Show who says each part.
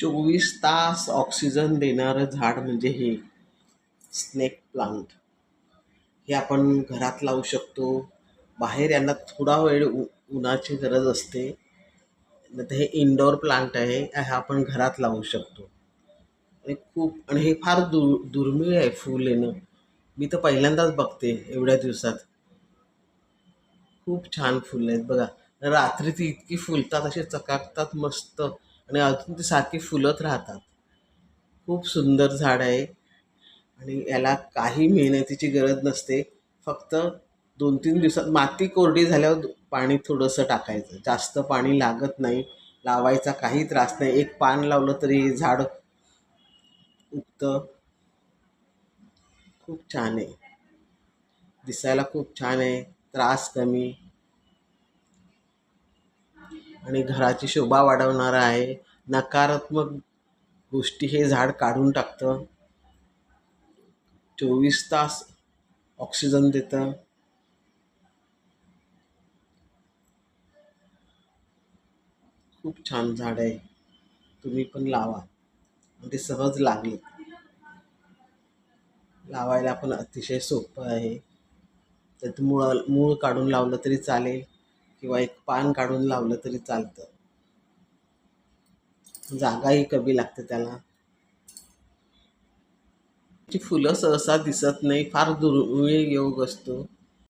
Speaker 1: चोवीस तास ऑक्सिजन देणारं झाड म्हणजे हे. स्नेक प्लांट हे आपण घरात लावू शकतो. बाहेर यांना थोडा वेळ उ उन्हाची गरज असते. नाही तर हे इनडोअर प्लांट आहे. हे आपण घरात लावू शकतो. आणि खूप आणि हे फार दु दुर्मिळ आहे फूल येणं. मी तर पहिल्यांदाच बघते एवढ्या दिवसात. खूप छान फुलं आहेत. बघा रात्री ती इतकी फुलतात असे चकाकतात मस्त. आणि अजून ती सारखी फुलत राहतात. खूप सुंदर झाड आहे. आणि याला काही मेहनतीची गरज नसते. फक्त दोन तीन दिवसात माती कोरडी झाल्यावर पाणी थोडंसं टाकायचं. जास्त पाणी लागत नाही. लावायचा काही त्रास नाही. एक पान लावलं तरी हे झाड उगतं. खूप छान आहे. दिसायला खूप छान आहे. त्रास कमी. आणि घराची शोभा वाढवणारं आहे. नकारात्मक गोष्टी हे झाड काढून टाकतं. चोवीस तास ऑक्सिजन देतं. खूप छान झाड आहे. तुम्ही पण लावा. आणि ते सहज लागले. लावायला पण अतिशय सोपं आहे. त्यात मूळ मूळ काढून लावलं तरी चालेल. किंवा एक पान काढून लावलं तरी चालतं. जागाही कमी लागते त्याला. ची फुलं सहसा दिसत नाही फार दुर्मिळ योग असतो.